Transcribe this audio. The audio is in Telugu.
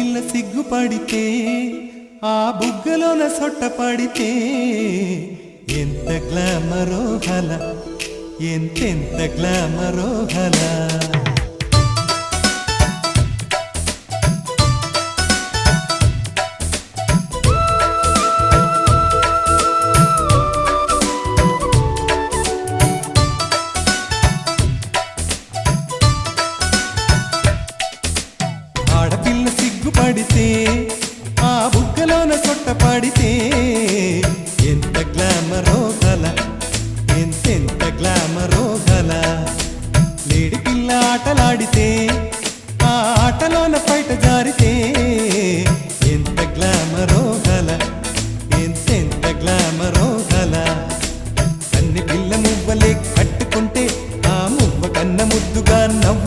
ఆడపిల్ల సిగ్గుపడితే ఆ బుగ్గలోన సొట్ట పడితే ఎంత గ్లామరోహల ఎంతెంత గ్లామరోహలా. పడితే ఆ బుగ్గలోన సొట్ట పడితే ఎంత గ్లామరో గల ఎంతెంత గ్లామరో గల లేడి పిల్ల ఆటలాడితే ఆ ఆటలోన పైట జారితే ఎంత గ్లామరో గల ఎంతెంత గ్లామరో గల అన్ని పిల్ల మువ్వలే కట్టుకుంటే ఆ మువ్వ కన్న ముద్దుగా నవ్వు